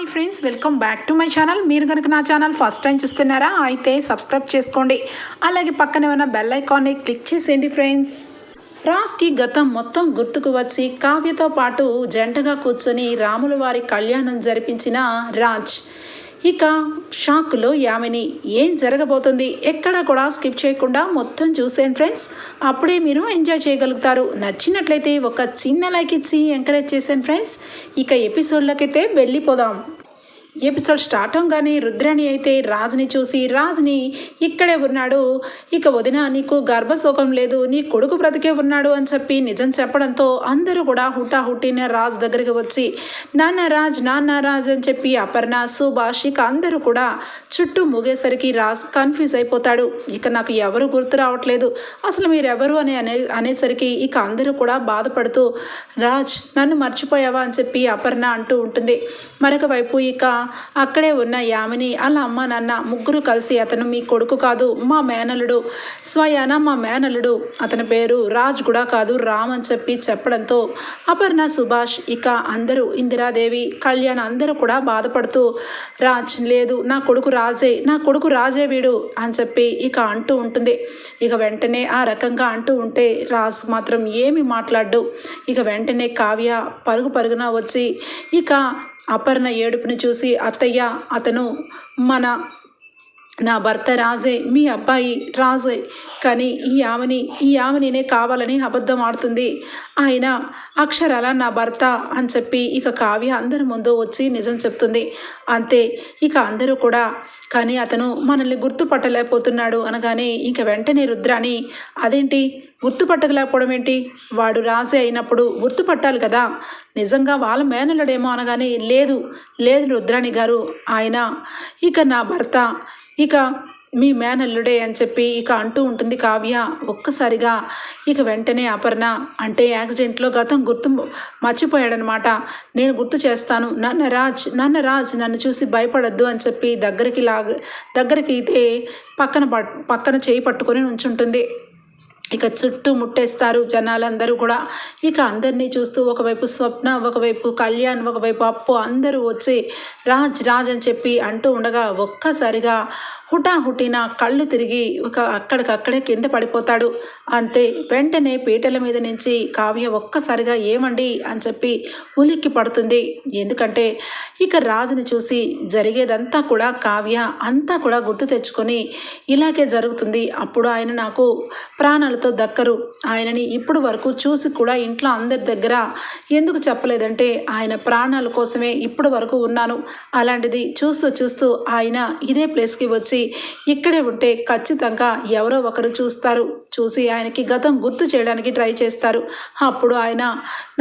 Hi friends welcome back to my channel మీరు కనుక నా ఛానల్ ఫస్ట్ టైం చూస్తున్నారా అయితే సబ్స్క్రైబ్ చేసుకోండి. అలాగే పక్కనే ఉన్న బెల్ ఐకాన్ని క్లిక్ చేసేయండి ఫ్రెండ్స్ రాజ్కి గతం మొత్తం గుర్తుకు వచ్చి కావ్యతో పాటు జంటగా కూర్చొని రాముల వారి కళ్యాణం జరిపించిన రాజ్. ఇక షాక్లో యామిని ఏం జరగబోతుంది? ఎక్కడ కూడా స్కిప్ చేయకుండా మొత్తం చూసేయండి ఫ్రెండ్స్. అప్పుడే మీరు ఎంజాయ్ చేయగలుగుతారు. నచ్చినట్లయితే ఒక చిన్న లైక్ ఇచ్చి ఎంకరేజ్ చేసాను ఫ్రెండ్స్. ఇక ఎపిసోడ్లోకైతే వెళ్ళిపోదాం. ఎపిసోడ్ స్టార్ట్ అవగానే రుద్రాణి అయితే రాజుని చూసి రాజుని ఇక్కడే ఉన్నాడు. ఇక వదిన నీకు గర్భశోకం లేదు. నీ కొడుకు బ్రతికే ఉన్నాడు అని చెప్పి నిజం చెప్పడంతో అందరూ కూడా హుటా హుట్టిన రాజు దగ్గరికి వచ్చి నాన్న రాజ్ నాన్న రాజ్ అని చెప్పి అపర్ణ సుభాష్ ఇక అందరూ కూడా చుట్టూ ముగేసరికి రాజ్ కన్ఫ్యూజ్ అయిపోతాడు. ఇక నాకు ఎవరు గుర్తు రావట్లేదు. అసలు మీరెవరు అని అనే అనేసరికి ఇక అందరూ కూడా బాధపడుతూ రాజ్ నన్ను మర్చిపోయావా అని చెప్పి అపర్ణ అంటూ ఉంటుంది. మరొక వైపు ఇక అక్కడే ఉన్న యామిని అలా అమ్మ నాన్న ముగ్గురు కలిసి అతను మీ కొడుకు కాదు మా మేనలుడు స్వయాన మా మేనలుడు అతని పేరు రాజ్ కూడా కాదు రామ్ అని చెప్పి చెప్పడంతో అపర్ణ సుభాష్ ఇక అందరూ ఇందిరాదేవి కళ్యాణ్ అందరూ కూడా బాధపడుతూ రాజ్ లేదు నా కొడుకు రాజే నా కొడుకు రాజే వీడు అని చెప్పి ఇక అంటూ ఉంటుంది. ఇక వెంటనే ఆ రకంగా అంటూ ఉంటే రాజ్ మాత్రం ఏమి మాట్లాడు ఇక వెంటనే కావ్య పరుగు పరుగున వచ్చి ఇక అపర్ణ ఏడుపుని చూసి అత్తయ్య అతను మన నా భర్త రాజే మీ అబ్బాయి రాజే కానీ ఈ ఆమెని ఈ ఆమెనినే కావాలని అబద్ధం ఆడుతుంది. ఆయన అక్షరాల నా భర్త అని చెప్పి ఇక కావ్య అందరి ముందు వచ్చి నిజం చెప్తుంది. అంతే ఇక అందరూ కూడా కానీ అతను మనల్ని గుర్తుపట్టలేకపోతున్నాడు అనగానే ఇక వెంటనే రుద్రాని అదేంటి? గుర్తుపట్టలేకపోవడం ఏంటి? వాడు రాజే అయినప్పుడు గుర్తుపట్టాలి కదా. నిజంగా వాళ్ళ మేనలుడేమో అనగానే లేదు లేదు రుద్రాణి గారు ఆయన ఇక నా భర్త ఇక మీ మేనల్లుడే అని చెప్పి ఇక అంటూ ఉంటుంది కావ్య. ఒక్కసారిగా ఇక వెంటనే అపర్ణ అంటే యాక్సిడెంట్లో గతం గుర్తు మర్చిపోయాడనమాట. నేను గుర్తు చేస్తాను నన్న రాజ్ నన్న రాజ్ నన్ను చూసి భయపడద్దు అని చెప్పి దగ్గరికి లాగ దగ్గరికి అయితే పక్కన పట్ పక్కన చేయి పట్టుకొని ఉంచుంటుంది ఇక చుట్టూ ముట్టేస్తారు జనాలందరూ కూడా. ఇక అందరినీ చూస్తూ ఒకవైపు స్వప్న ఒకవైపు కళ్యాణ్ ఒకవైపు అప్పు అందరూ వచ్చి రాజ్ రాజ్ అని చెప్పి అంటూ ఉండగా ఒక్కసారిగా హుటాహుటిన కళ్ళు తిరిగి ఒక అక్కడికక్కడే కింద పడిపోతాడు. అంతే వెంటనే పీటల మీద నుంచి కావ్య ఒక్కసారిగా ఏమండి? అని చెప్పి ఉలిక్కి పడుతుంది. ఎందుకంటే ఇక రాజుని చూసి జరిగేదంతా కూడా కావ్య అంతా కూడా గుర్తు తెచ్చుకొని ఇలాగే జరుగుతుంది. అప్పుడు ఆయన నాకు ప్రాణాలతో దక్కరు. ఆయనని ఇప్పుడు వరకు చూసి కూడా ఇంట్లో అందరి దగ్గర ఎందుకు చెప్పలేదంటే ఆయన ప్రాణాల కోసమే ఇప్పుడు వరకు ఉన్నాను. అలాంటిది చూస్తూ చూస్తూ ఆయన ఇదే ప్లేస్కి వచ్చి ఇక్కడే ఉంటే ఖచ్చితంగా ఎవరో ఒకరు చూస్తారు. చూసి ఆయనకి గతం గుర్తు చేయడానికి ట్రై చేస్తారు. అప్పుడు ఆయన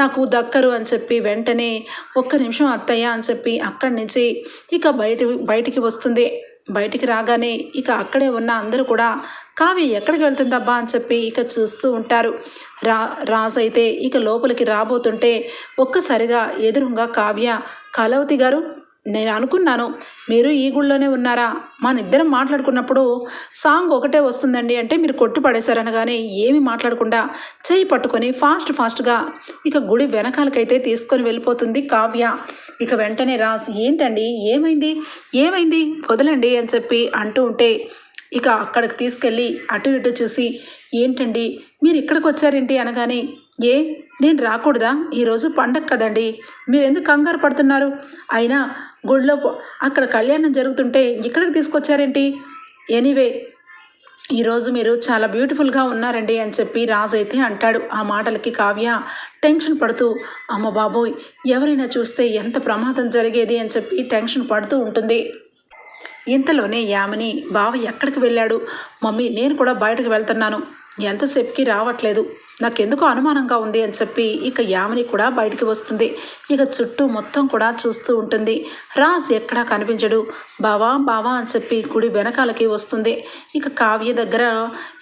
నాకు దక్కరు అని చెప్పి వెంటనే ఒక్క నిమిషం అత్తయ్య అని చెప్పి అక్కడి నుంచి ఇక బయట బయటికి వస్తుంది. బయటికి రాగానే ఇక అక్కడే ఉన్న అందరూ కూడా కావ్య ఎక్కడికి వెళ్తుందబ్బా అని చెప్పి ఇక చూస్తూ ఉంటారు. రా రాజు అయితే ఇక లోపలికి రాబోతుంటే ఒక్కసారిగా ఎదురుగా కావ్య కలవతి గారు నేను అనుకున్నాను మీరు ఈ గుళ్ళోనే ఉన్నారా? మన ఇద్దరం మాట్లాడుకున్నప్పుడు సాంగ్ ఒకటే వస్తుందండి అంటే మీరు కొట్టి పడేశారనగానే ఏమి మాట్లాడకుండా చేయి పట్టుకొని ఫాస్ట్ ఫాస్ట్గా ఇక గుడి వెనకాలకైతే తీసుకొని వెళ్ళిపోతుంది కావ్య. ఇక వెంటనే రాస్ ఏంటండి? ఏమైంది? ఏమైంది? వదలండి అని చెప్పి అంటూ ఉంటే ఇక అక్కడికి తీసుకెళ్ళి అటు ఇటు చూసి ఏంటండి? మీరు ఇక్కడికి వచ్చారేంటి? అనగానే ఏ నేను రాకూడదా? ఈరోజు పండగ కదండి. మీరు ఎందుకు కంగారు పడుతున్నారు? అయినా గుడిలో అక్కడ కళ్యాణం జరుగుతుంటే ఇక్కడికి తీసుకొచ్చారేంటి? ఎనీవే ఈరోజు మీరు చాలా బ్యూటిఫుల్గా ఉన్నారండి అని చెప్పి రాజు అయితే అంటాడు. ఆ మాటలకి కావ్య టెన్షన్ పడుతూ అమ్మ బాబోయ్ ఎవరైనా చూస్తే ఎంత ప్రమాదం జరిగేది? అని చెప్పి టెన్షన్ పడుతూ ఉంటుంది. ఇంతలోనే యామిని బావ ఎక్కడికి వెళ్ళాడు? మమ్మీ నేను కూడా బయటకు వెళ్తున్నాను. ఎంతసేపుకి రావట్లేదు. నాకెందుకు అనుమానంగా ఉంది అని చెప్పి ఇక యామిని కూడా బయటికి వస్తుంది. ఇక చుట్టూ మొత్తం కూడా చూస్తూ ఉంటుంది. రాజ్ ఎక్కడా కనిపించడు. బావా బావా అని చెప్పి గుడి వెనకాలకి వస్తుంది. ఇక కావ్య దగ్గర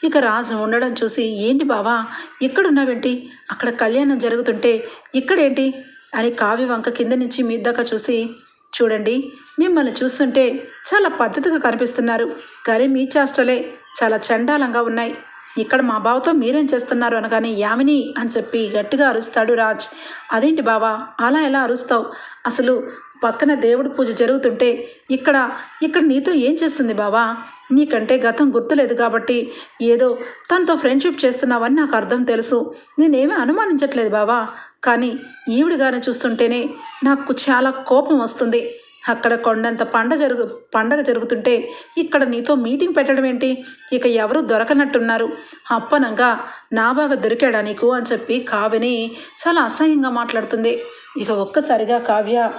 ఇక రాజు ఉండడం చూసి ఏంటి బావా? ఎక్కడున్నావేంటి? అక్కడ కళ్యాణం జరుగుతుంటే ఇక్కడేంటి? అని కావ్య వంక కింద నుంచి మీ దాకా చూసి చూడండి మిమ్మల్ని చూస్తుంటే చాలా పద్ధతిగా కనిపిస్తున్నారు. కానీ మీ చేష్టలే చాలా చండాలంగా ఉన్నాయి. ఇక్కడ మా బావతో మీరేం చేస్తున్నారు అనగానే యామిని అని చెప్పి గట్టిగా అరుస్తాడు రాజ్. అదేంటి బావా? అలా ఎలా అరుస్తావు? అసలు పక్కన దేవుడి పూజ జరుగుతుంటే ఇక్కడ ఇక్కడ నీతో ఏం చేస్తుంది బావా? నీకంటే గతం గుర్తులేదు కాబట్టి ఏదో తనతో ఫ్రెండ్షిప్ చేస్తున్నావని నాకు అర్థం తెలుసు. నేనేమీ అనుమానించట్లేదు బావా. కానీ ఈవిడ గారిని చూస్తుంటేనే నాకు చాలా కోపం వస్తుంది. అక్కడ కొండంత పండ జరుగు పండగ జరుగుతుంటే ఇక్కడ నీతో మీటింగ్ పెట్టడం ఏంటి? ఇక ఎవరు దొరకనట్టున్నారు. అప్పనంగా నా బావ దొరికాడా నీకు? అని చెప్పి కావ్యని చాలా అసహ్యంగా మాట్లాడుతుంది. ఇక ఒక్కసారిగా కావ్య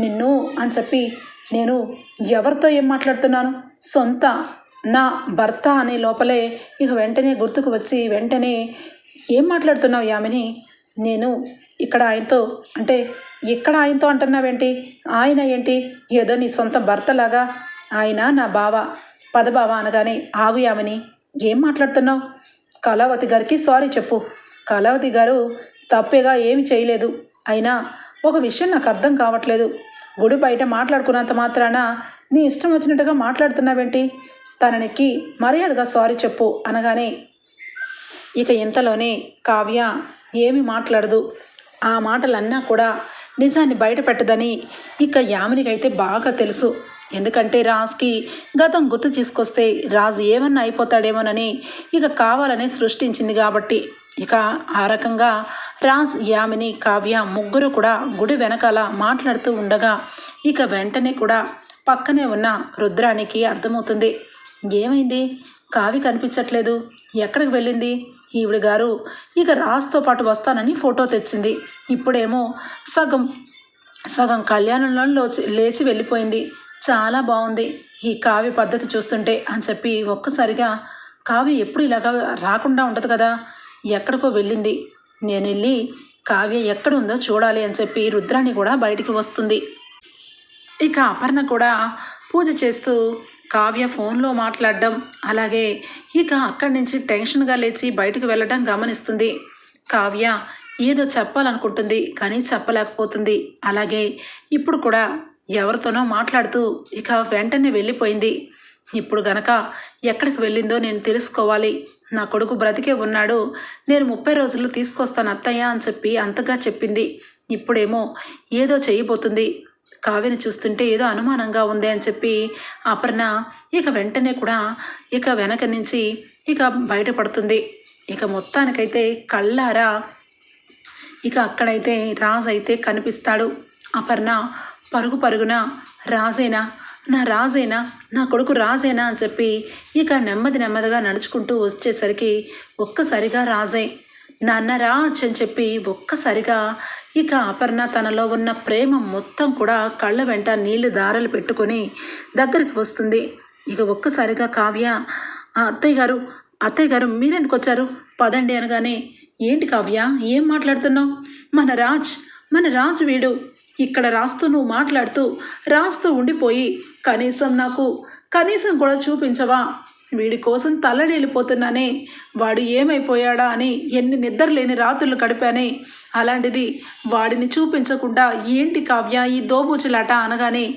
నిన్ను అని చెప్పి నేను ఎవరితో ఏం మాట్లాడుతున్నాను? సొంత నా భర్త అనే లోపలే ఇక వెంటనే గుర్తుకు వచ్చి వెంటనే ఏం మాట్లాడుతున్నావు యామిని? నేను ఇక్కడ ఆయనతో అంటే ఇక్కడ ఆయనతో అంటున్నావేంటి? ఆయన ఏంటి? ఏదో నీ సొంత భర్తలాగా. ఆయన నా బావ పదబావ అనగానే ఆగుయామని ఏం మాట్లాడుతున్నావు? కళావతి గారికి సారీ చెప్పు. కళావతి గారు తప్పేగా ఏమి చేయలేదు. అయినా ఒక విషయం నాకు అర్థం కావట్లేదు. గుడి బయట మాట్లాడుకున్నంత మాత్రాన నీ ఇష్టం వచ్చినట్టుగా మాట్లాడుతున్నావేంటి? తననికి మర్యాదగా సారీ చెప్పు అనగానే ఇక ఇంతలోనే కావ్య ఏమి మాట్లాడదు. ఆ మాటలన్నా కూడా నిజాన్ని బయటపెట్టదని ఇక యామినికైతే బాగా తెలుసు. ఎందుకంటే రాజ్కి గతం గుర్తు తీసుకొస్తే రాజు ఏమన్నా అయిపోతాడేమోనని ఇక కావాలని సృష్టించింది కాబట్టి. ఇక ఆ రకంగా రాజ్ యామిని కావ్య ముగ్గురు కూడా గుడి వెనకాల మాట్లాడుతూ ఉండగా ఇక వెంటనే కూడా పక్కనే ఉన్న రుద్రానికి అర్థమవుతుంది. ఏమైంది? కావి కనిపించట్లేదు. ఎక్కడికి వెళ్ళింది? ఈవిడ గారు ఇక రాజుతో పాటు వస్తానని ఫోటో తెచ్చింది. ఇప్పుడేమో సగం సగం కళ్యాణంలో లోచి లేచి వెళ్ళిపోయింది. చాలా బాగుంది ఈ కావ్య పద్ధతి చూస్తుంటే అని చెప్పి ఒక్కసారిగా కావ్య ఎప్పుడు ఇలాగా రాకుండా ఉండదు కదా ఎక్కడికో వెళ్ళింది. నేను వెళ్ళి కావ్య ఎక్కడ ఉందో చూడాలి అని చెప్పి రుద్రాణి కూడా బయటికి వస్తుంది. ఇక అపర్ణ కూడా పూజ చేస్తూ కావ్య ఫోన్లో మాట్లాడడం అలాగే ఇక అక్కడి నుంచి టెన్షన్గా లేచి బయటకు వెళ్ళడం గమనిస్తుంది. కావ్య ఏదో చెప్పాలనుకుంటుంది కానీ చెప్పలేకపోతుంది. అలాగే ఇప్పుడు కూడా ఎవరితోనో మాట్లాడుతూ ఇక వెంటనే వెళ్ళిపోయింది. ఇప్పుడు గనక ఎక్కడికి వెళ్ళిందో నేను తెలుసుకోవాలి. నా కొడుకు బ్రతికే ఉన్నాడు. నేను ముప్పై రోజులు తీసుకొస్తాను అత్తయ్య అని చెప్పి అంతగా చెప్పింది. ఇప్పుడేమో ఏదో చేయబోతుంది. కావ్యని చూస్తుంటే ఏదో అనుమానంగా ఉంది అని చెప్పి అపర్ణ ఇక వెంటనే కూడా ఇక వెనక నుంచి ఇక బయటపడుతుంది. ఇక మొత్తానికైతే కళ్ళారా ఇక అక్కడైతే రాజు అయితే కనిపిస్తాడు. అపర్ణ పరుగు పరుగున రాజేనా? నా రాజేనా? నా కొడుకు రాజేనా? అని చెప్పి ఇక నెమ్మది నెమ్మదిగా నడుచుకుంటూ వచ్చేసరికి ఒక్కసారిగా రాజే నాన్న రాజ్ అని చెప్పి ఒక్కసారిగా ఇక అపర్ణ తనలో ఉన్న ప్రేమ మొత్తం కూడా కళ్ళ వెంట నీళ్ళు దారలు పెట్టుకొని దగ్గరికి వస్తుంది. ఇక ఒక్కసారిగా కావ్య "ఆ, అత్తయ్య గారు అత్తయ్య గారు మీరెందుకు వచ్చారు? పదండి అనగానే ఏంటి కావ్య ఏం మాట్లాడుతున్నావు? మన రాజ్ మన రాజు వీడు. ఇక్కడ రాస్తూ నువ్వు మాట్లాడుతూ రాస్తూ ఉండిపోయి కనీసం నాకు కనీసం కూడా చూపించవా? వీడి కోసం తల్లడిల్లిపోతున్నానే. వాడు ఏమైపోయాడా అని ఎన్ని నిద్ర లేని రాత్రులు గడిపానే. అలాంటిది వాడిని చూపించకుండా ఏంటి కావ్య ఈ దోబూచులాట అనగానే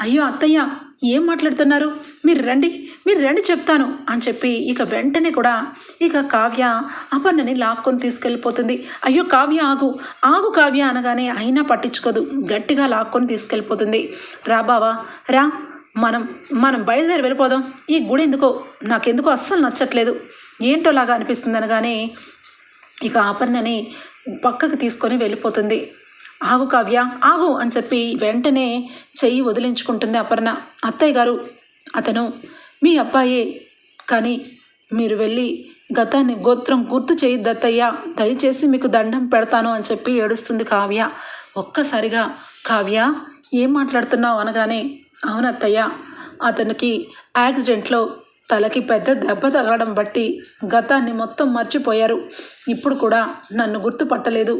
అయ్యో అత్తయ్య ఏం మాట్లాడుతున్నారు? మీరు రండి మీరు రండి చెప్తాను అని చెప్పి ఇక వెంటనే కూడా ఇక కావ్య అపర్ణని లాక్కొని తీసుకెళ్ళిపోతుంది. అయ్యో కావ్య ఆగు ఆగు కావ్య అనగానే అయినా పట్టించుకోదు. గట్టిగా లాక్కొని తీసుకెళ్ళిపోతుంది. రా బావా రా మనం మనం బయలుదేరి వెళ్ళిపోదాం. ఈ గుడి ఎందుకో నాకెందుకో అస్సలు నచ్చట్లేదు. ఏంటోలాగా అనిపిస్తుంది అనగానే ఇక ఆపర్ణని పక్కకు తీసుకొని వెళ్ళిపోతుంది. ఆగు కావ్య ఆగు అని చెప్పి వెంటనే చెయ్యి వదిలించుకుంటుంది అపర్ణ. అత్తయ్య గారు అతను మీ అబ్బాయే కానీ మీరు వెళ్ళి గతాన్ని గోత్రం గుర్తు చేయొద్దు అత్తయ్య దయచేసి మీకు దండం పెడతాను అని చెప్పి ఏడుస్తుంది కావ్య. ఒక్కసారిగా కావ్య ఏం మాట్లాడుతున్నావు అనగానే అవునత్తయ్య. అతనికి యాక్సిడెంట్లో తలకి పెద్ద దెబ్బ తగలడం బట్టి గతాన్ని మొత్తం మర్చిపోయారు. ఇప్పుడు కూడా నన్ను గుర్తుపట్టలేదు.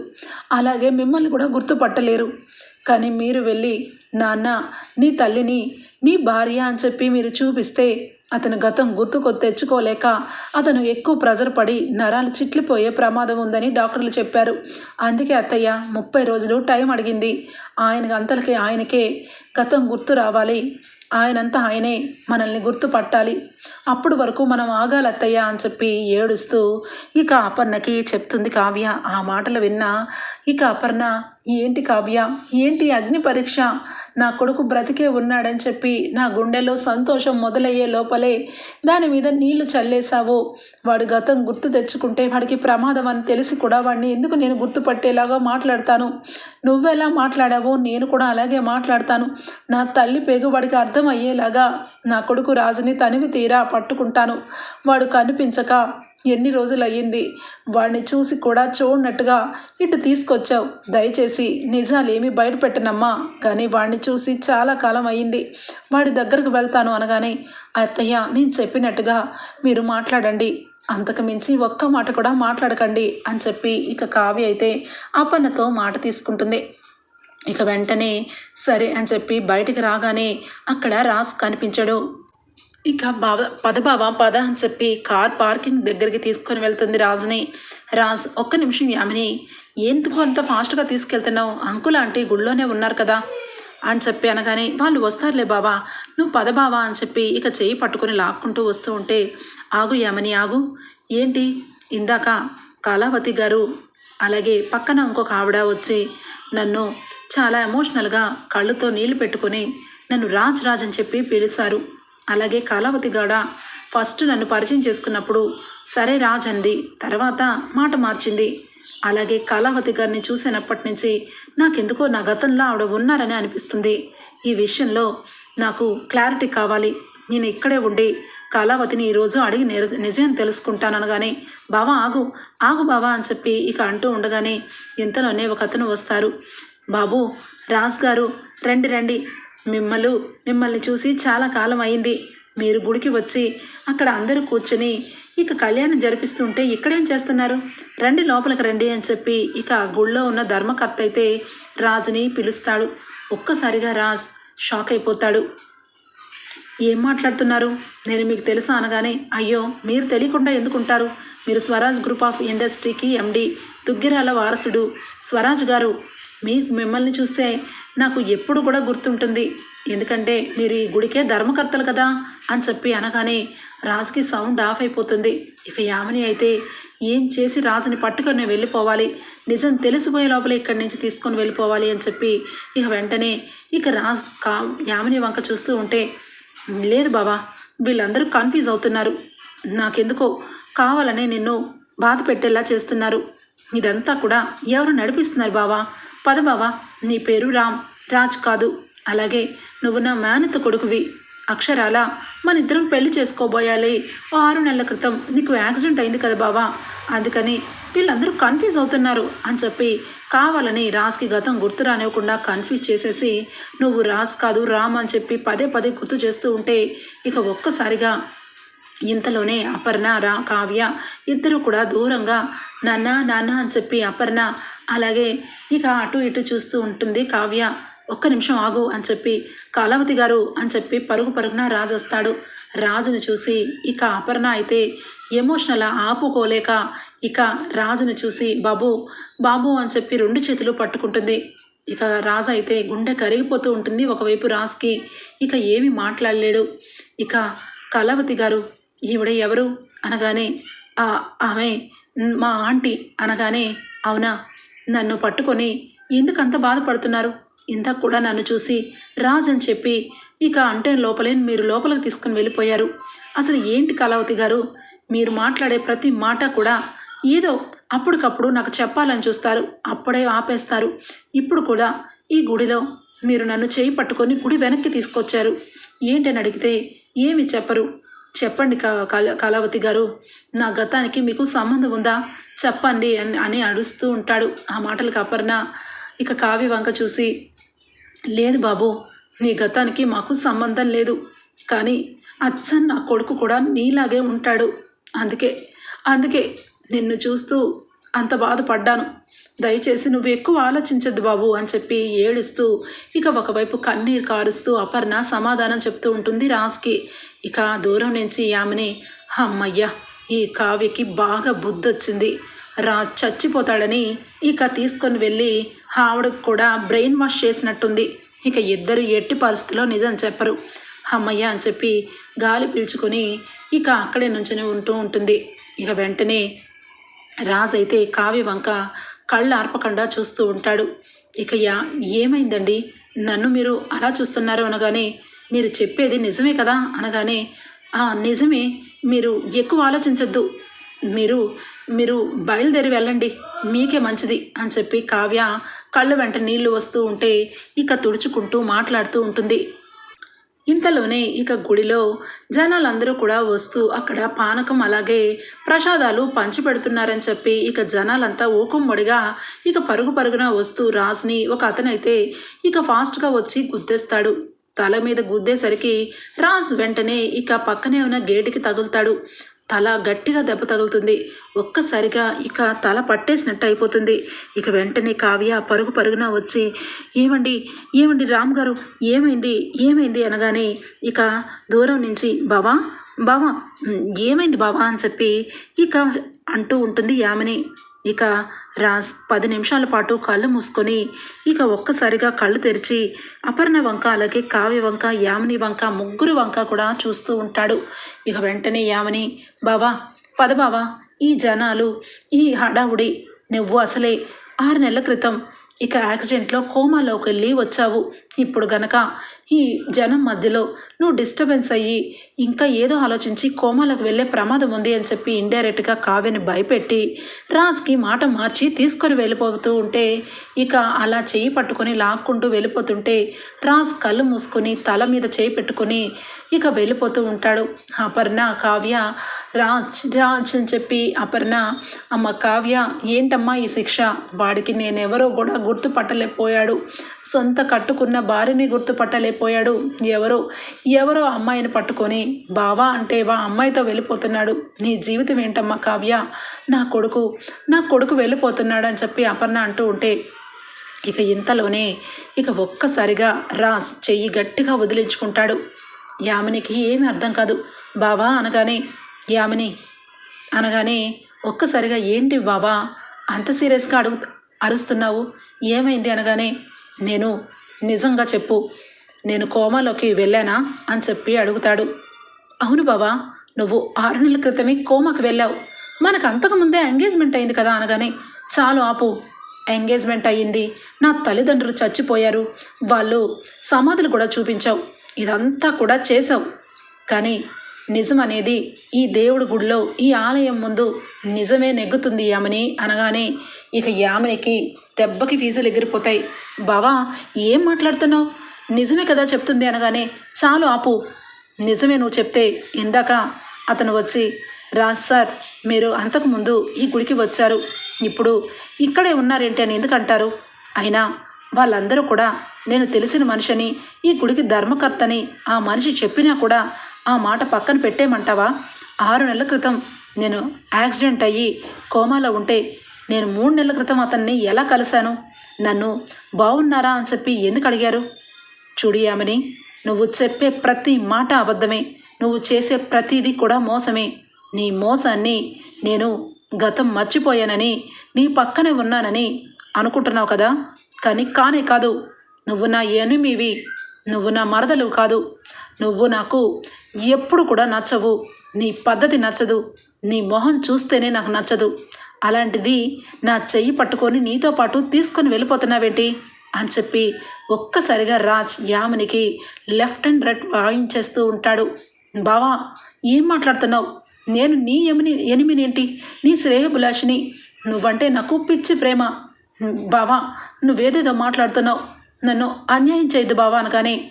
అలాగే మిమ్మల్ని కూడా గుర్తుపట్టలేరు. కానీ మీరు వెళ్ళి నాన్న నీ తల్లిని నీ భార్య అని చెప్పి మీరు చూపిస్తే అతను గతం గుర్తుకు తెచ్చుకోలేక అతను ఎక్కువ ప్రెజర్ పడి నరాలు చిట్లిపోయే ప్రమాదం ఉందని డాక్టర్లు చెప్పారు. అందుకే అత్తయ్య ముప్పై రోజులు టైం అడిగింది. ఆయన అంతలకి ఆయనకే గతం గుర్తు రావాలి. ఆయనంతా ఆయనే మనల్ని గుర్తుపట్టాలి అప్పుడు వరకు మనం ఆగాలి అత్తయ్య అని చెప్పి ఏడుస్తూ ఇక అపర్ణకి చెప్తుంది కావ్య. ఆ మాటలు విన్నా ఇక అపర్ణ ఏంటి కావ్య? ఏంటి అగ్ని పరీక్ష? నా కొడుకు బ్రతికే ఉన్నాడని చెప్పి నా గుండెలో సంతోషం మొదలయ్యే లోపలే దాని మీద నీళ్ళు చల్లేశావు. వాడు గతం గుర్తు తెచ్చుకుంటే వాడికి ప్రమాదం అని తెలిసి కూడా వాడిని ఎందుకు నేను గుర్తుపట్టేలాగా మాట్లాడతాను? నువ్వెలా మాట్లాడావో నేను కూడా అలాగే మాట్లాడతాను. నా తల్లి పేగు వాడికి అర్థమయ్యేలాగా నా కొడుకు రాజుని తనివి తీరా పట్టుకుంటాను. వాడు కనిపించక ఎన్ని రోజులు అయ్యింది వాడిని చూసి కూడా చూడనట్టుగా ఇటు తీసుకొచ్చావు. దయచేసి నిజాలేమి బయటపెట్టనమ్మా. కానీ వాడిని చూసి చాలా కాలం అయ్యింది వాడి దగ్గరకు వెళ్తాను అనగానే అత్తయ్య నేను చెప్పినట్టుగా మీరు మాట్లాడండి. అంతకు మించి ఒక్క మాట కూడా మాట్లాడకండి అని చెప్పి ఇక కావ్య అయితే అపన్నతో మాట తీసుకుంటుంది. ఇక వెంటనే సరే అని చెప్పి బయటికి రాగానే అక్కడ రాస్ కనిపించడు. ఇక బావ పద బావ పద అని చెప్పి కార్ పార్కింగ్ దగ్గరికి తీసుకొని వెళ్తుంది రాజుని. రాజ్ ఒక్క నిమిషం యామిని ఎందుకు అంత ఫాస్ట్గా తీసుకెళ్తున్నావు? అంకుల్ ఆంటీ గుళ్ళోనే ఉన్నారు కదా అని చెప్పి అనగానే వాళ్ళు వస్తారులే బావా నువ్వు పద బావా అని చెప్పి ఇక చేయి పట్టుకొని లాక్కుంటూ వస్తూ ఉంటే ఆగు యామిని ఆగు. ఏంటి? ఇందాక కళావతి గారు అలాగే పక్కన ఇంకొక ఆవిడ వచ్చి నన్ను చాలా ఎమోషనల్గా కళ్ళుతో నీళ్ళు పెట్టుకొని నన్ను రాజ్ రాజ్ అని చెప్పి పిలిచారు. అలాగే కళావతి గాడ ఫస్ట్ నన్ను పరిచయం చేసుకున్నప్పుడు సరే రాజ్ అంది. తర్వాత మాట మార్చింది. అలాగే కళావతి గారిని చూసినప్పటి నుంచి నాకెందుకో నా గతంలో ఆవిడ ఉన్నారని అనిపిస్తుంది. ఈ విషయంలో నాకు క్లారిటీ కావాలి. నేను ఇక్కడే ఉండి కళావతిని ఈరోజు అడిగి నిర నిజం తెలుసుకుంటాననగానే బావా ఆగు ఆగు బావా అని చెప్పి ఇక అంటూ ఉండగానే ఇంతలోనే ఒక అతను వస్తారు. బాబు రాజ్ గారు రండి రండి మిమ్మలు మిమ్మల్ని చూసి చాలా కాలం అయింది. మీరు గుడికి వచ్చి అక్కడ అందరూ కూర్చొని ఇక కళ్యాణం జరిపిస్తుంటే ఇక్కడేం చేస్తున్నారు? రండి లోపలికి రండి అని చెప్పి ఇక ఆ గుళ్ళో ఉన్న ధర్మకర్త అయితే రాజుని పిలుస్తాడు. ఒక్కసారిగా రాజ్ షాక్ అయిపోతాడు. ఏం మాట్లాడుతున్నారు? నేను మీకు తెలుసా అనగానే అయ్యో మీరు తెలియకుండా ఎందుకుంటారు? మీరు స్వరాజ్ గ్రూప్ ఆఫ్ ఇండస్ట్రీకి ఎండి దుగ్గిరాల వారసుడు స్వరాజ్ గారు. మీ మిమ్మల్ని చూస్తే నాకు ఎప్పుడు కూడా గుర్తుంటుంది. ఎందుకంటే మీరు ఈ గుడికే ధర్మకర్తలు కదా అని చెప్పి అనగానే రాజుకి సౌండ్ ఆఫ్ అయిపోతుంది. ఇక యామిని అయితే ఏం చేసి రాజుని పట్టుకొని వెళ్ళిపోవాలి? నిజం తెలిసిపోయే లోపల ఇక్కడి నుంచి తీసుకొని వెళ్ళిపోవాలి అని చెప్పి ఇక వెంటనే ఇక రాజ్ కా యామిని వంక చూస్తూ ఉంటే లేదు బాబా వీళ్ళందరూ కన్ఫ్యూజ్ అవుతున్నారు. నాకెందుకో కావాలని నిన్ను బాధ పెట్టేలా చేస్తున్నారు. ఇదంతా కూడా ఎవరు నడిపిస్తున్నారు బావా? పద బావా నీ పేరు రామ్. రాజ్ కాదు. అలాగే నువ్వు నా మేనత కొడుకువి. అక్షరాల? మన ఇద్దరం పెళ్ళి చేసుకోబోయాలి. ఓ ఆరు నెలల క్రితం నీకు యాక్సిడెంట్ అయింది కదా బావా. అందుకని వీళ్ళందరూ కన్ఫ్యూజ్ అవుతున్నారు అని చెప్పి కావాలని రాజ్కి గతం గుర్తు రానివ్వకుండా కన్ఫ్యూజ్ చేసేసి నువ్వు రాజ్ కాదు రామ్ అని చెప్పి పదే పదే గుర్తు చేస్తూ ఉంటే ఇక ఒక్కసారిగా ఇంతలోనే అపర్ణ రా కావ్య ఇద్దరు కూడా దూరంగా నాన్న నాన్న అని చెప్పి అపర్ణ అలాగే ఇక అటు ఇటు చూస్తూ ఉంటుంది కావ్య ఒక్క నిమిషం ఆగు అని చెప్పి కాలావతి గారు అని చెప్పి పరుగు పరుగున రాజు వస్తాడు రాజును చూసి ఇక అపర్ణ అయితే ఎమోషనల్ ఆపుకోలేక ఇక రాజును చూసి బాబు బాబు అని చెప్పి రెండు చేతులు పట్టుకుంటుంది. ఇక రాజు అయితే గుండె కరిగిపోతూ ఉంటుంది ఒకవైపు రాజుకి. ఇక ఏమి మాట్లాడలేడు. ఇక కళావతి గారు ఈవిడ ఎవరు? అనగానే ఆమె మా ఆంటీ అనగానే అవునా? నన్ను పట్టుకొని ఎందుకంత బాధపడుతున్నారు? ఇందాక కూడా నన్ను చూసి రాజ్ అని చెప్పి ఇక అంటే లోపలే మీరు లోపలికి తీసుకుని వెళ్ళిపోయారు. అసలు ఏంటి కళావతి గారు? మీరు మాట్లాడే ప్రతి మాట కూడా ఏదో అప్పటికప్పుడు నాకు చెప్పాలని చూస్తారు. అప్పుడే ఆపేస్తారు. ఇప్పుడు కూడా ఈ గుడిలో మీరు నన్ను చేయి పట్టుకొని గుడి వెనక్కి తీసుకొచ్చారు. ఏంటని అడిగితే ఏమి చెప్పరు. చెప్పండి కా కళావతి గారు. నా గతానికి మీకు సంబంధం ఉందా? చెప్పండి అని అని అడుస్తూ ఉంటాడు. ఆ మాటలకు అపర్ణ ఇక కావ్య వంక చూసి లేదు బాబు నీ గతానికి మాకు సంబంధం లేదు. కానీ అచ్చన్ నా కొడుకు కూడా నీలాగే ఉంటాడు. అందుకే అందుకే నిన్ను చూస్తూ అంత బాధపడ్డాను. దయచేసి నువ్వు ఎక్కువ ఆలోచించద్దు బాబు అని చెప్పి ఏడుస్తూ ఇక ఒకవైపు కన్నీరు కారుస్తూ అపర్ణ సమాధానం చెప్తూ ఉంటుంది రాజ్కి. ఇక దూరం నుంచి ఆమెని అమ్మయ్య ఈ కావ్యకి బాగా బుద్ధి వచ్చింది రా చచ్చిపోతాడని ఇక తీసుకొని వెళ్ళి ఆవిడకు కూడా బ్రెయిన్ వాష్ చేసినట్టుంది. ఇక ఇద్దరు ఎట్టి పరిస్థితిలో నిజం చెప్పరు. అమ్మయ్య అని చెప్పి గాలి పీల్చుకొని ఇక అక్కడే నుంచొని ఉంటూ ఉంటుంది. ఇక వెంటనే రాజ్ అయితే కావ్య వంక కళ్ళు ఆర్పకుండా చూస్తూ ఉంటాడు. ఇక యా ఏమైందండి? నన్ను మీరు అలా చూస్తున్నారు అనగానే మీరు చెప్పేది నిజమే కదా? అనగానే "ఆ, నిజమే. మీరు ఎక్కువ ఆలోచించద్దు. మీరు మీరు బయలుదేరి వెళ్ళండి. మీకే మంచిది అని చెప్పి కావ్య కళ్ళు వెంట నీళ్ళు వస్తూ ఉంటే ఇక తుడుచుకుంటూ మాట్లాడుతూ ఉంటుంది. ఇంతలోనే ఇక గుడిలో జనాలందరూ కూడా వస్తూ అక్కడ పానకం అలాగే ప్రసాదాలు పంచిపెడుతున్నారని చెప్పి ఇక జనాలంతా ఊకుమ్మడిగా ఇక పరుగు పరుగున వస్తూ రాజ్ని ఒక అతనైతే ఇక ఫాస్ట్గా వచ్చి గుద్దేస్తాడు. తల మీద గుద్దేసరికి రాజ్ వెంటనే ఇక పక్కనే ఉన్న గేటుకి తగులుతాడు. తల గట్టిగా దెబ్బ తగులుతుంది. ఒక్కసారిగా ఇక తల పట్టేసినట్టు అయిపోతుంది. ఇక వెంటనే కావ్య పరుగు పరుగున వచ్చి ఏమండి? ఏమండి రామ్ గారు? ఏమైంది? ఏమైంది? అనగానే ఇక దూరం నుంచి బావా? బావా ఏమైంది బావా? అని చెప్పి ఇక అంటూ ఉంటుంది యామిని. ఇక రాజ్ పది నిమిషాల పాటు కళ్ళు మూసుకొని ఇక ఒక్కసారిగా కళ్ళు తెరిచి అపర్ణ వంక అలాగే కావ్య వంక యామిని వంక ముగ్గురు వంక కూడా చూస్తూ ఉంటాడు. ఇక వెంటనే యామిని బావా పద బావా ఈ జనాలు ఈ హడావుడి నువ్వు అసలే ఆరు నెలల క్రితం ఇక యాక్సిడెంట్లో కోమాలోకి వెళ్ళి వచ్చావు. ఇప్పుడు గనక ఈ జనం మధ్యలో నువ్వు డిస్టర్బెన్స్ అయ్యి ఇంకా ఏదో ఆలోచించి కోమాలకు వెళ్ళే ప్రమాదం ఉంది అని చెప్పి ఇండైరెక్ట్గా కావ్యని భయపెట్టి రాజ్కి మాట మార్చి తీసుకొని వెళ్ళిపోతూ ఉంటే ఇక అలా చేయి పట్టుకొని లాక్కుంటూ వెళ్ళిపోతుంటే రాజ్ కళ్ళు మూసుకొని తల మీద చేయి పెట్టుకొని ఇక వెళ్ళిపోతూ ఉంటాడు. అపర్ణ కావ్య రాజ్ రాజ్ అని చెప్పి అపర్ణ అమ్మ కావ్య ఏంటమ్మా ఈ శిక్ష? వాడికి నేనెవరో కూడా గుర్తుపట్టలేకపోయాడు. సొంత కట్టుకున్న భార్యని గుర్తుపట్టలేకపోయాడు. ఎవరో ఎవరో అమ్మాయిని పట్టుకొని బావా అంటే వా అమ్మాయితో వెళ్ళిపోతున్నాడు. నీ జీవితం ఏంటమ్మా కావ్య? నా కొడుకు నా కొడుకు వెళ్ళిపోతున్నాడు అని చెప్పి అపర్ణ అంటూ ఉంటే ఇక ఇంతలోనే ఇక ఒక్కసారిగా రాజ్ చెయ్యి గట్టిగా వదిలించుకుంటాడు. యామినికి ఏమీ అర్థం కాదు. బావా అనగానే యామిని. అనగానే ఒక్కసారిగా ఏంటి బావా అంత సీరియస్గా అడుగు అరుస్తున్నావు? ఏమైంది? అనగానే నేను నిజంగా చెప్పు నేను కోమాలోకి వెళ్ళానా? అని చెప్పి అడుగుతాడు. అవును బావా నువ్వు ఆరు నెలల క్రితమే కోమాకి వెళ్ళావు. మనకు అంతకుముందే ఎంగేజ్మెంట్ అయింది కదా? అనగానే చాలు ఆపు. ఎంగేజ్మెంట్ అయ్యింది. నా తల్లిదండ్రులు చచ్చిపోయారు. వాళ్ళు సమాధులు కూడా చూపించావు. ఇదంతా కూడా చేసావు కానీ నిజం అనేది ఈ దేవుడి గుడిలో ఈ ఆలయం ముందు నిజమే నెగ్గుతుంది యామని అనగానే ఇక యామనికి దెబ్బకి ఫీజులు ఎగిరిపోతాయి. బావా ఏం మాట్లాడుతున్నావు? నిజమే కదా చెప్తుంది అనగానే చాలు ఆపు. నిజమే నువ్వు చెప్తే ఇందాక అతను వచ్చి రాజ్ సార్ మీరు అంతకుముందు ఈ గుడికి వచ్చారు. ఇప్పుడు ఇక్కడే ఉన్నారేంటి అని ఎందుకంటారు అయినా వాళ్ళందరూ కూడా నేను తెలిసిన మనిషిని ఈ గుడికి ధర్మకర్తని ఆ మనిషి చెప్పినా కూడా ఆ మాట పక్కన పెట్టేమంటావా ఆరు నెలల క్రితం నేను యాక్సిడెంట్ అయ్యి కోమాలో ఉంటే నేను మూడు నెలల క్రితం అతన్ని ఎలా కలిశాను? నన్ను బాగున్నారా అని చెప్పి ఎందుకు అడిగారు? చూడియామని నువ్వు చెప్పే ప్రతి మాట అబద్ధమే. నువ్వు చేసే ప్రతిదీ కూడా మోసమే. నీ మోసాన్ని నేను గతం మర్చిపోయానని నీ పక్కనే ఉన్నానని అనుకుంటున్నావు కదా? కానీ కానే కాదు. నువ్వు నా ఎనిమివి నువ్వు నా మరదలు కాదు. నువ్వు నాకు ఎప్పుడు కూడా నచ్చవు. నీ పద్ధతి నచ్చదు. నీ మొహం చూస్తేనే నాకు నచ్చదు. అలాంటిది నా చెయ్యి పట్టుకొని నీతో పాటు తీసుకొని వెళ్ళిపోతున్నావేంటి? అని చెప్పి ఒక్కసారిగా రాజ్ యామినికి లెఫ్ట్ అండ్ రైట్ వాయించేస్తూ ఉంటాడు. బావా ఏం మాట్లాడుతున్నావు? నేను నీ ఎమిని ఎనిమినేంటి? నీ శ్రేయభిలాషిని నువ్వంటే నాకు పిచ్చి ప్రేమ. బావా నువ్వేదేదో మాట్లాడుతున్నావు. నన్ను అన్యాయం చేయద్దు బావా అనగానే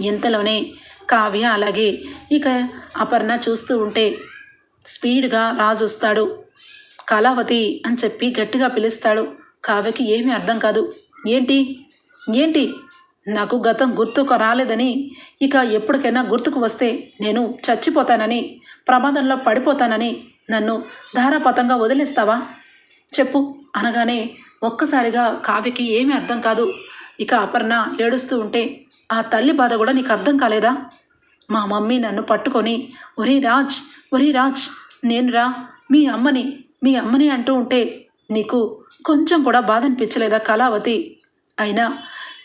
ఇంతలోనే కావ్య అలాగే ఇక అపర్ణ చూస్తూ ఉంటే స్పీడ్గా రాజు వస్తాడు. కళావతి అని చెప్పి గట్టిగా పిలుస్తాడు. కావ్యకి ఏమీ అర్థం కాదు. ఏంటి? ఏంటి? నాకు గతం గుర్తుకు రాలేదని ఇక ఎప్పటికైనా గుర్తుకు వస్తే నేను చచ్చిపోతానని ప్రమాదంలో పడిపోతానని నన్ను ధారాపతంగా వదిలేస్తావా? చెప్పు అనగానే ఒక్కసారిగా కావ్యకి ఏమీ అర్థం కాదు. ఇక అపర్ణ ఏడుస్తూ ఉంటే ఆ తల్లి బాధ కూడా నీకు అర్థం కాలేదా? మా మమ్మీ నన్ను పట్టుకొని ఒరే రాజ్ ఒరే రాజ్ నేను రా మీ అమ్మని మీ అమ్మని అంటూ ఉంటే నీకు కొంచెం కూడా బాధ అనిపించలేదా కళావతి? అయినా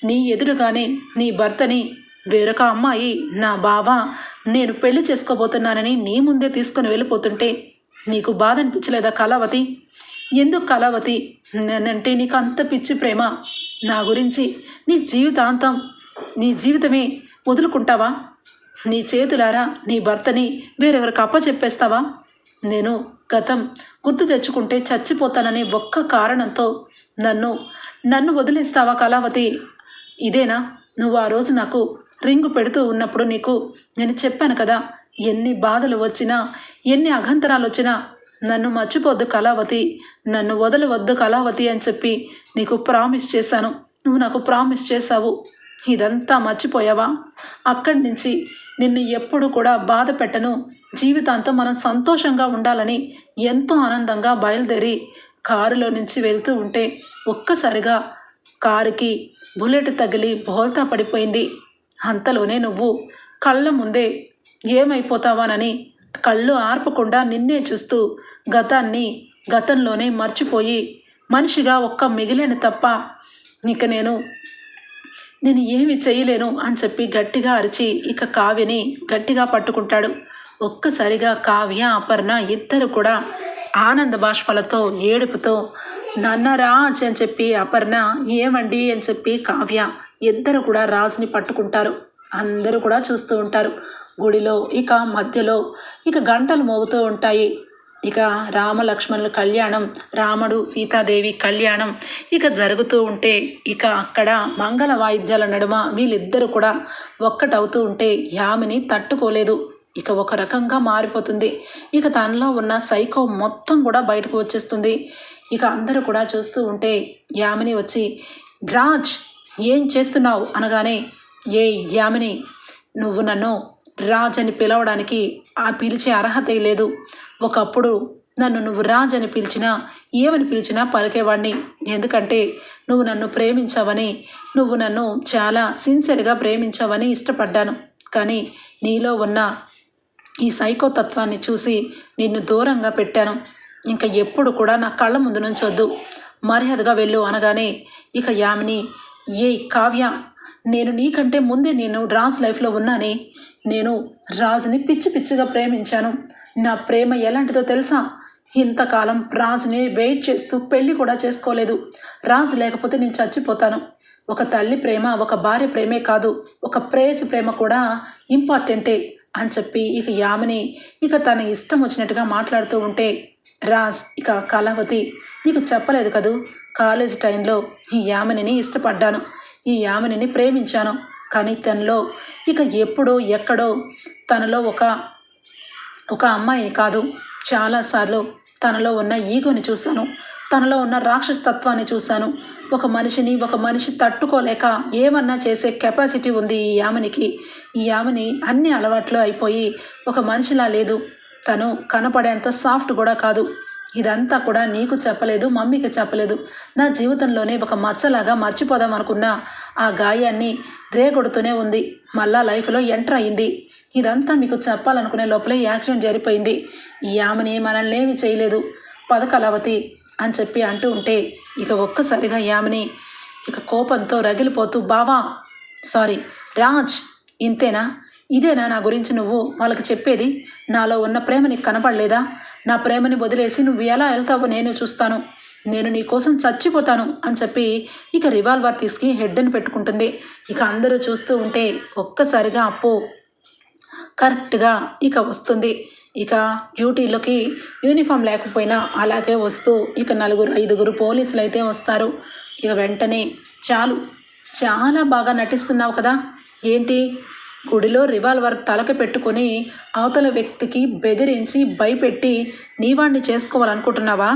నీ ఎదురుగానే నీ భర్తని వేరొక అమ్మాయి నా బావ నేను పెళ్ళి చేసుకోబోతున్నానని నీ ముందే తీసుకొని వెళ్ళిపోతుంటే నీకు బాధ అనిపించలేదా కళావతి? ఎందుకు కళావతి? నేనంటే నీకు అంత పిచ్చి ప్రేమ. నా గురించి నీ జీవితాంతం నీ జీవితమే వదులుకుంటావా? నీ చేతులారా నీ భర్తని వేరెవరికి అప్పచెప్పేస్తావా? నేను గతం గుర్తు తెచ్చుకుంటే చచ్చిపోతాననే ఒక్క కారణంతో నన్ను నన్ను వదిలేస్తావా కళావతి? ఇదేనా? నువ్వు ఆ రోజు నాకు రింగు పెడుతూ ఉన్నప్పుడు నీకు నేను చెప్పాను కదా ఎన్ని బాధలు వచ్చినా ఎన్ని అఘంతరాలు వచ్చినా నన్ను మర్చిపోద్దు కళావతి. నన్ను వదలవద్దు కళావతి అని చెప్పి నీకు ప్రామిస్ చేశాను. నువ్వు నాకు ప్రామిస్ చేశావు. ఇదంతా మర్చిపోయావా? అక్కడి నుంచి నిన్ను ఎప్పుడు కూడా బాధ పెట్టను. జీవితాంతం మనం సంతోషంగా ఉండాలని ఎంతో ఆనందంగా బయలుదేరి కారులో నుంచి వెళ్తూ ఉంటే ఒక్కసారిగా కారుకి బుల్లెట్ తగిలి బోల్తా పడిపోయింది. అంతలోనే నువ్వు కళ్ళ ముందే ఏమైపోతావానని కళ్ళు ఆర్పకుండా నిన్నే చూస్తూ గతాన్ని గతంలోనే మర్చిపోయి మనిషిగా ఒక్క మిగిలేను తప్ప ఇక నేను నేను ఏమి చేయలేను అని చెప్పి గట్టిగా అరిచి ఇక కావ్యని గట్టిగా పట్టుకుంటాడు. ఒక్కసారిగా కావ్య అపర్ణ ఇద్దరు కూడా ఆనంద బాష్పాలతో ఏడుపుతో నన్న రాజ్ అని చెప్పి అపర్ణ ఏమండి అని చెప్పి కావ్య ఇద్దరు కూడా రాజుని పట్టుకుంటారు. అందరూ కూడా చూస్తూ ఉంటారు. గుడిలో ఇక మధ్యలో ఇక గంటలు మోగుతూ ఉంటాయి. ఇక రామ లక్ష్మణుల కళ్యాణం రాముడు సీతాదేవి కళ్యాణం ఇక జరుగుతూ ఉంటే ఇక అక్కడ మంగళ వాయిద్యాల నడుమ వీళ్ళిద్దరూ కూడా ఒక్కటవుతూ ఉంటే యామిని తట్టుకోలేదు. ఇక ఒక రకంగా మారిపోతుంది. ఇక తనలో ఉన్న సైకో మొత్తం కూడా బయటకు వచ్చేస్తుంది. ఇక అందరూ కూడా చూస్తూ ఉంటే యామిని వచ్చి రాజ్ ఏం చేస్తున్నావు? అనగానే ఏ యామిని నువ్వు నన్ను రాజ్ అని పిలవడానికి ఆ పిలిచే అర్హత లేదు. ఒకప్పుడు నన్ను నువ్వు రాజ్ అని పిలిచినా ఏమని పిలిచినా పలికేవాడిని ఎందుకంటే నువ్వు నన్ను ప్రేమించావని నువ్వు నన్ను చాలా సిన్సియర్గా ప్రేమించావని ఇష్టపడ్డాను. కానీ నీలో ఉన్న ఈ సైకో తత్వాన్ని చూసి నిన్ను దూరంగా పెట్టాను. ఇంకా ఎప్పుడు కూడా నా కళ్ళ ముందు నుంచి వద్దు మర్యాదగా వెళ్ళు అనగానే ఇక యామిని ఏ కావ్య నేను నీకంటే ముందే నేను రాజ్ లైఫ్లో ఉన్నానే. నేను రాజుని పిచ్చి పిచ్చిగా ప్రేమించాను. నా ప్రేమ ఎలాంటిదో తెలుసా? ఇంతకాలం రాజుని వెయిట్ చేస్తూ పెళ్ళి కూడా చేసుకోలేదు. రాజు లేకపోతే నేను చచ్చిపోతాను. ఒక తల్లి ప్రేమ ఒక భార్య ప్రేమే కాదు. ఒక ప్రేయసి ప్రేమ కూడా ఇంపార్టెంటే అని చెప్పి ఇక యామిని ఇక తన ఇష్టం వచ్చినట్టుగా మాట్లాడుతూ ఉంటే రాజ్ ఇక కళావతి నీకు చెప్పలేదు కదూ? కాలేజ్ టైంలో ఈ యామినిని ఇష్టపడ్డాను. ఈ యామినిని ప్రేమించాను. కానీ తనలో ఇక ఎప్పుడో ఎక్కడో తనలో ఒక ఒక అమ్మాయి కాదు. చాలాసార్లు తనలో ఉన్న ఈగోని చూశాను. తనలో ఉన్న రాక్షసతత్వాన్ని చూశాను. ఒక మనిషిని ఒక మనిషి తట్టుకోలేక ఏమన్నా చేసే కెపాసిటీ ఉంది ఈ యామనికి ఈ యామని అన్ని అలవాట్లు అయిపోయి ఒక మనిషిలా లేదు. తను కనపడేంత సాఫ్ట్ కూడా కాదు. ఇదంతా కూడా నీకు చెప్పలేదు మమ్మీకి చెప్పలేదు. నా జీవితంలోనే ఒక మచ్చలాగా మర్చిపోదాం అనుకున్న. ఆ గాయాన్ని రేగొడుతూనే ఉంది. మళ్ళా లైఫ్లో ఎంటర్ అయింది. ఇదంతా మీకు చెప్పాలనుకునే లోపలే యాక్సిడెంట్ జరిగిపోయింది. ఈ ఆమెని మనల్ని ఏమి చేయలేదు. పదకలవతి అని చెప్పి అంటూ ఉంటే ఇక ఒక్కసారిగా యామిని ఇక కోపంతో రగిలిపోతూ బావా సారీ రాజ్ ఇంతేనా? ఇదేనా నా గురించి నువ్వు వాళ్ళకి చెప్పేది? నాలో ఉన్న ప్రేమ నీకు కనపడలేదా? నా ప్రేమని వదిలేసి నువ్వు ఎలా వెళ్తావో నేను చూస్తాను. నేను నీ కోసం చచ్చిపోతాను అని చెప్పి ఇక రివాల్వర్ తీసుకి హెడ్ని పెట్టుకుంటుంది. ఇక అందరూ చూస్తూ ఉంటే ఒక్కసారిగా అప్పు కరెక్ట్గా ఇక వస్తుంది. ఇక డ్యూటీలోకి యూనిఫామ్ లేకపోయినా అలాగే వస్తూ ఇక నలుగురు ఐదుగురు పోలీసులు అయితే వస్తారు. ఇక వెంటనే చాలు చాలా బాగా నటిస్తున్నావు కదా. ఏంటి? గుడిలో రివాల్వర్ తలకు పెట్టుకొని అవతల వ్యక్తికి బెదిరించి భయపెట్టి నీవాణ్ణి చేసుకోవాలనుకుంటున్నావా?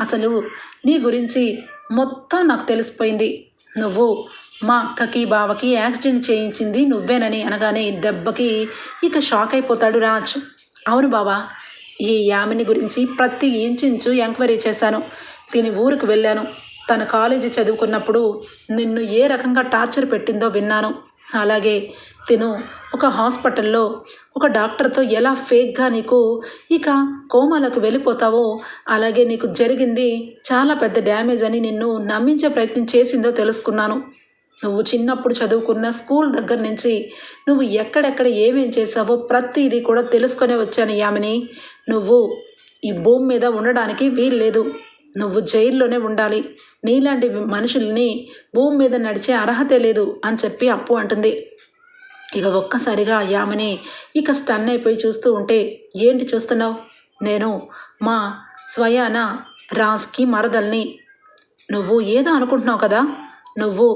అసలు నీ గురించి మొత్తం నాకు తెలిసిపోయింది. నువ్వు మా అక్కకి బావకి యాక్సిడెంట్ చేయించింది నువ్వేనని అనగానే దెబ్బకి ఇక షాక్ అయిపోతాడు రాజ్. అవును బావా ఈ యామిని గురించి ప్రతి ఇంచించు ఎంక్వైరీ చేశాను. దీని ఊరికి వెళ్ళాను. తన కాలేజీ చదువుకున్నప్పుడు నిన్ను ఏ రకంగా టార్చర్ పెట్టిందో విన్నాను. అలాగే తిను. ఒక హాస్పిటల్లో ఒక డాక్టర్తో ఎలా ఫేక్గా నీకు ఇక కోమాలకు వెళ్ళిపోతావో అలాగే నీకు జరిగింది చాలా పెద్ద డ్యామేజ్ అని నిన్ను నమ్మించే ప్రయత్నం చేసిందో తెలుసుకున్నాను. నువ్వు చిన్నప్పుడు చదువుకున్న స్కూల్ దగ్గర నుంచి నువ్వు ఎక్కడెక్కడ ఏమేం చేసావో ప్రతిదీ కూడా తెలుసుకునే వచ్చాను యామిని. నువ్వు ఈ భూమి మీద ఉండడానికి వీల్లేదు. నువ్వు జైల్లోనే ఉండాలి. నీలాంటి మనుషుల్ని భూమి మీద నడిచే అర్హతే లేదు అని చెప్పి అప్పు అంటుంది. ఇక ఒక్కసారిగా యామని ఇక స్టన్ అయిపోయి చూస్తూ ఉంటే ఏంటి చూస్తున్నావు? నేను మా స్వయాన రాజ్కి మరదల్ని. నువ్వు ఏదో అనుకుంటున్నావు కదా? నువ్వు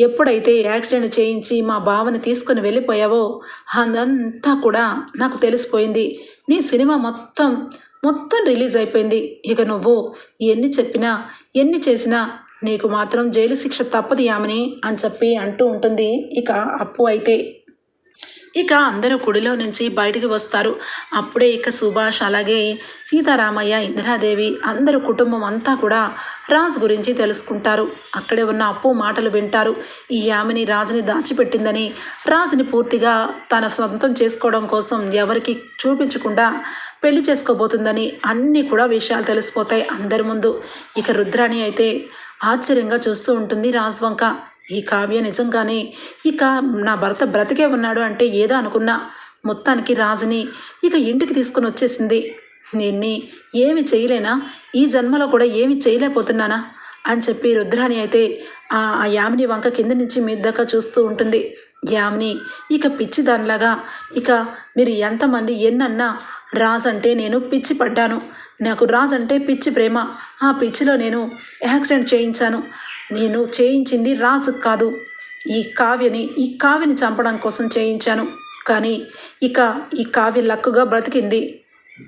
ఎప్పుడైతే యాక్సిడెంట్ చేయించి మా బావని తీసుకొని వెళ్ళిపోయావో అదంతా కూడా నాకు తెలిసిపోయింది. నీ సినిమా మొత్తం మొత్తం రిలీజ్ అయిపోయింది. ఇక నువ్వు ఎన్ని చెప్పినా ఎన్ని చేసినా నీకు మాత్రం జైలు శిక్ష తప్పదు యామని అని చెప్పి అంటూ ఉంటుంది. ఇక అప్పు అయితే ఇక అందరూ గుడిలో నుంచి బయటికి వస్తారు. అప్పుడే ఇక సుభాష్ అలాగే సీతారామయ్య ఇందిరాదేవి అందరూ కుటుంబం అంతా కూడా రాజు గురించి తెలుసుకుంటారు. అక్కడే ఉన్న అప్పు మాటలు వింటారు. ఈ ఆమెని రాజుని దాచిపెట్టిందని రాజుని పూర్తిగా తన సొంతం చేసుకోవడం కోసం ఎవరికి చూపించకుండా పెళ్ళి చేసుకోబోతుందని అన్నీ కూడా విషయాలు తెలిసిపోతాయి అందరి ముందు. ఇక రుద్రాణి అయితే ఆశ్చర్యంగా చూస్తూ ఉంటుంది రాజ్ వంక. ఈ కావ్య నిజంగానే ఇక నా భర్త బ్రతికే ఉన్నాడు అంటే ఏదో అనుకున్నా మొత్తానికి రాజుని ఇక ఇంటికి తీసుకుని వచ్చేసింది. నేన్ని ఏమి చేయలేనా? ఈ జన్మలో కూడా ఏమి చేయలేకపోతున్నానా? అని చెప్పి రుద్రాణి అయితే ఆ యామిని వంక కింద నుంచి మీద దాకా చూస్తూ ఉంటుంది. యామిని ఇక పిచ్చి దానిలాగా ఇక మీరు ఎంతమంది ఎన్నన్నా రాజ్ అంటే నేను పిచ్చి పడ్డాను. నాకు రాజ్ అంటే పిచ్చి ప్రేమ. ఆ పిచ్చిలో నేను యాక్సిడెంట్ చేయించాను. నేను చేయించింది రాజు కాదు. ఈ కావ్యని ఈ కావ్యని చంపడం కోసం చేయించాను. కానీ ఇక ఈ కావ్య లక్కుగా బ్రతికింది.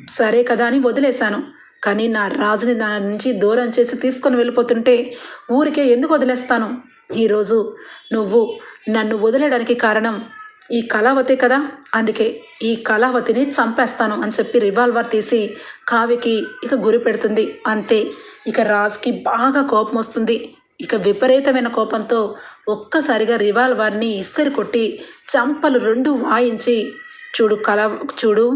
సరే కదా అని వదిలేశాను. కానీ నా రాజుని దాని నుంచి దూరం చేసి తీసుకొని వెళ్ళిపోతుంటే ఊరికే ఎందుకు వదిలేస్తాను? ఈరోజు నువ్వు నన్ను వదిలేయడానికి కారణం ఈ కళావతి కదా. అందుకే ఈ కళావతిని చంపేస్తాను అని చెప్పి రివాల్వర్ తీసి కావ్యకి ఇక గురి పెడుతుంది. అంతే. ఇక రాజుకి బాగా కోపం వస్తుంది. ఇక విపరీతమైన కోపంతో ఒక్కసారిగా రివాల్వర్ని ఇస్తరి కొట్టి చంపలు రెండు వాయించి చూడు కల చూడు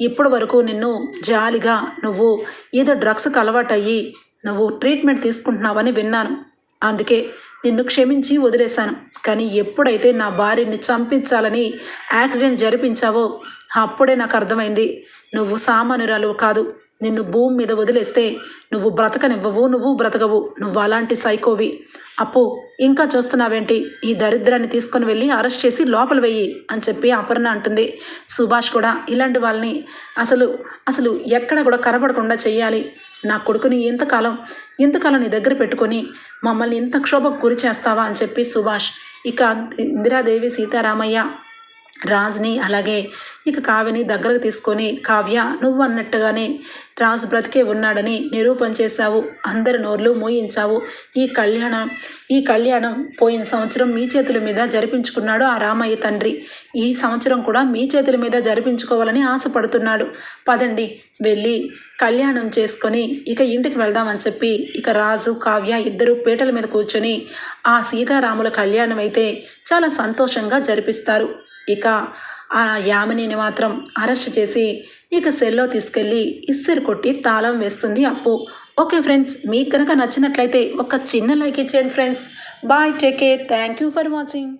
ఇప్పటి వరకు నిన్ను జాలిగా నువ్వు ఏదో డ్రగ్స్కి అలవాటయ్యి నువ్వు ట్రీట్మెంట్ తీసుకుంటున్నావని విన్నాను. అందుకే నిన్ను క్షమించి వదిలేశాను. కానీ ఎప్పుడైతే నా భార్యని చంపించాలని యాక్సిడెంట్ జరిపించావో అప్పుడే నాకు అర్థమైంది నువ్వు సామాన్యురాలు కాదు. నిన్ను భూమి మీద వదిలేస్తే నువ్వు బ్రతకనివ్వవు నువ్వు బ్రతకవు నువ్వు అలాంటి సైకోవి. అప్పు ఇంకా చూస్తున్నావేంటి? ఈ దరిద్రాన్ని తీసుకొని వెళ్ళి అరెస్ట్ చేసి లోపల వెయ్యి అని చెప్పి అపర్ణ అంటుంది. సుభాష్ కూడా ఇలాంటి వాళ్ళని అసలు అసలు ఎక్కడ కూడా కనబడకుండా చెయ్యాలి. నా కొడుకుని ఇంతకాలం ఇంతకాలం నీ దగ్గర పెట్టుకొని మమ్మల్ని ఇంత క్షోభకు గురి చేస్తావా అని చెప్పి సుభాష్. ఇక ఇందిరాదేవి సీతారామయ్య రాజ్ని అలాగే ఇక కావ్యని దగ్గరకు తీసుకొని కావ్య నువ్వు అన్నట్టుగానే రాజు బ్రతికే ఉన్నాడని నిరూపణ చేశావు. అందరి నోర్లు మూయించావు. ఈ కళ్యాణం ఈ కళ్యాణం పోయిన సంవత్సరం మీ చేతుల మీద జరిపించుకున్నాడు ఆ రామయ్య తండ్రి. ఈ సంవత్సరం కూడా మీ చేతుల మీద జరిపించుకోవాలని ఆశపడుతున్నాడు. పదండి వెళ్ళి కళ్యాణం చేసుకొని ఇక ఇంటికి వెళ్దామని చెప్పి ఇక రాజు కావ్య ఇద్దరు పీటల మీద కూర్చొని ఆ సీతారాముల కళ్యాణం అయితే చాలా సంతోషంగా జరిపిస్తారు. ఇక ఆ యామినిని మాత్రం అరెస్ట్ చేసి ఇక సెల్లో తీసుకెళ్ళి ఇస్సిరి కొట్టి తాళం వేస్తుంది అప్పు. ఓకే ఫ్రెండ్స్ మీకు కనుక నచ్చినట్లయితే ఒక చిన్న లైక్ ఇచ్చేయండి friends. Bye take care. Thank you for watching.